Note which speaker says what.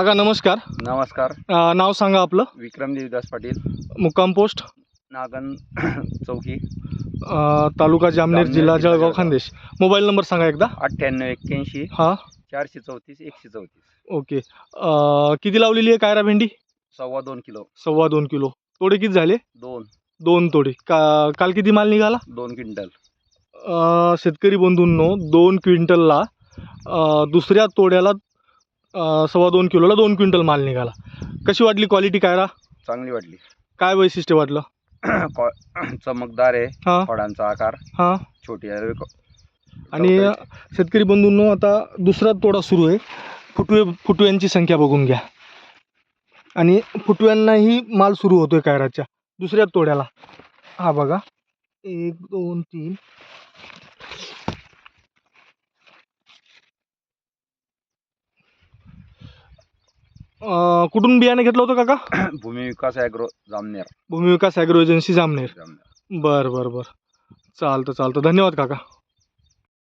Speaker 1: काका नमस्कार.
Speaker 2: नमस्कार.
Speaker 1: अ, नाव सांगा आपलं.
Speaker 2: विक्रम देवदास पाटील.
Speaker 1: मुक्काम पोस्ट.
Speaker 2: नागन चौकी.
Speaker 1: अ, तालुका जामनेर
Speaker 2: जामनेर,
Speaker 1: जिल्हा
Speaker 2: जिल्हा
Speaker 1: जळगाव
Speaker 2: जळगाव.
Speaker 1: खानदेश. मोबाईल नंबर सांगा एकदा.
Speaker 2: अठ्ठ्याण्णव एक्क्याऐंशी.
Speaker 1: हां.
Speaker 2: चारशे चौतीस एकशे चौतीस.
Speaker 1: ओके. अ, किती लावलेली आहे कायरा भेंडी?
Speaker 2: सव्वा दोन किलो.
Speaker 1: सव्वा दोन किलो. तोडे किती झाले?
Speaker 2: दोन.
Speaker 1: दोन तोडे. का काल किती माल निघाला?
Speaker 2: दोन क्विंटल.
Speaker 1: अ, शेतकरी बंधूंनो दोन क्विंटलला अ, दुसऱ्या तोड्याला सव्वा दोन किलोला दोन क्विंटल माल निघाला. कशी वाटली क्वालिटी कायरा?
Speaker 2: चांगली वाटली.
Speaker 1: काय वैशिष्ट्य वाटलं?
Speaker 2: कॉ- चमकदार आहे
Speaker 1: हां.
Speaker 2: फळांचा आकार.
Speaker 1: हां.
Speaker 2: छोटी आहे
Speaker 1: आणि शेतकरी बंधूंनो आता दुसरा तोडा सुरू आहे. फुटवे फुटव्यांची संख्या बघून घ्या. आणि फुटव्यांनाही माल सुरू होतोय कायराच्या. दुसऱ्या तोड्याला. हा बघा. एक दोन तीन. अं, कुठून बियाणे घेतलं होतं काका?
Speaker 2: Bhumi Vikas agro Jamner.
Speaker 1: Bhumi Vikas agro agency Jamner.
Speaker 2: Jamner.
Speaker 1: बरं बरं बरं. चालतं चालतं. धन्यवाद काका.